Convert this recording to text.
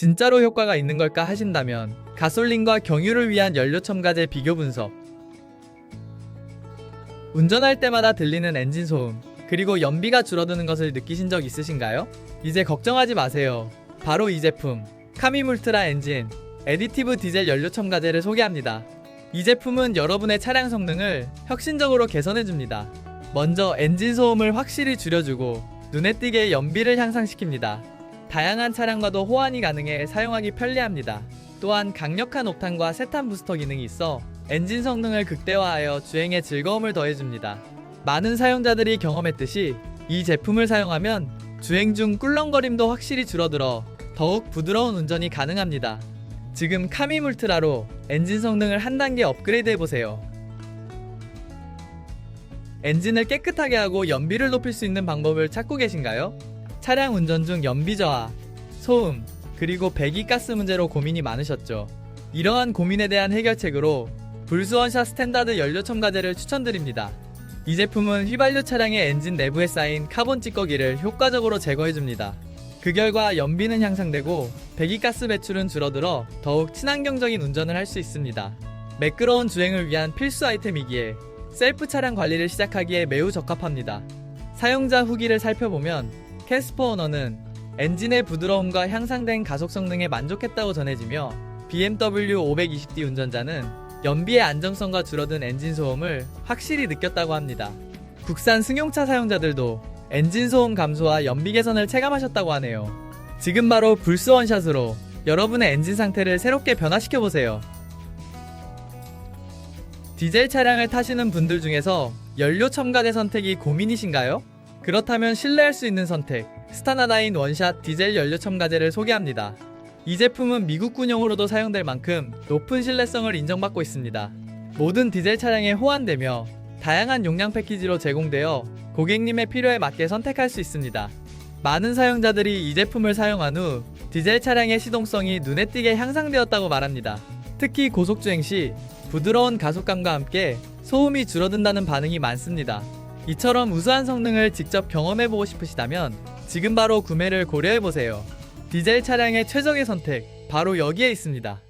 진짜로 효과가 있는 걸까 하신다면 가솔린과 경유를 위한 연료 첨가제 비교 분석 운전할 때마다 들리는 엔진 소음 그리고 연비가 줄어드는 것을 느끼신 적 있으신가요? 이제 걱정하지 마세요. 바로 이 제품 카미물트라 엔진 에디티브 디젤 연료 첨가제를 소개합니다. 이 제품은 여러분의 차량 성능을 혁신적으로 개선해 줍니다. 먼저 엔진 소음을 확실히 줄여주고 눈에 띄게 연비를 향상시킵니다. 다양한 차량과도 호환이 가능해 사용하기 편리합니다. 또한 강력한 옥탄과 세탄 부스터 기능이 있어 엔진 성능을 극대화하여 주행에 즐거움을 더해줍니다. 많은 사용자들이 경험했듯이 이 제품을 사용하면 주행 중 꿀렁거림도 확실히 줄어들어 더욱 부드러운 운전이 가능합니다. 지금 카미물트라로 엔진 성능을 한 단계 업그레이드 해보세요. 엔진을 깨끗하게 하고 연비를 높일 수 있는 방법을 찾고 계신가요? 차량 운전 중 연비 저하, 소음, 그리고 배기가스 문제로 고민이 많으셨죠. 이러한 고민에 대한 해결책으로 불수원샷 스탠다드 연료 첨가제를 추천드립니다. 이 제품은 휘발유 차량의 엔진 내부에 쌓인 카본 찌꺼기를 효과적으로 제거해줍니다. 그 결과 연비는 향상되고 배기가스 배출은 줄어들어 더욱 친환경적인 운전을 할 수 있습니다. 매끄러운 주행을 위한 필수 아이템이기에 셀프 차량 관리를 시작하기에 매우 적합합니다. 사용자 후기를 살펴보면 캐스퍼 오너는 엔진의 부드러움과 향상된 가속 성능에 만족했다고 전해지며 BMW 520D 운전자는 연비의 안정성과 줄어든 엔진 소음을 확실히 느꼈다고 합니다. 국산 승용차 사용자들도 엔진 소음 감소와 연비 개선을 체감하셨다고 하네요. 지금 바로 불스 원샷으로 여러분의 엔진 상태를 새롭게 변화시켜 보세요. 디젤 차량을 타시는 분들 중에서 연료 첨가제 선택이 고민이신가요? 그렇다면 신뢰할 수 있는 선택, 스타나다인 원샷 디젤 연료 첨가제를 소개합니다. 이 제품은 미국 군용으로도 사용될 만큼 높은 신뢰성을 인정받고 있습니다. 모든 디젤 차량에 호환되며 다양한 용량 패키지로 제공되어 고객님의 필요에 맞게 선택할 수 있습니다. 많은 사용자들이 이 제품을 사용한 후 디젤 차량의 시동성이 눈에 띄게 향상되었다고 말합니다. 특히 고속주행 시 부드러운 가속감과 함께 소음이 줄어든다는 반응이 많습니다. 이처럼 우수한 성능을 직접 경험해보고 싶으시다면 지금 바로 구매를 고려해보세요. 디젤 차량의 최적의 선택, 바로 여기에 있습니다.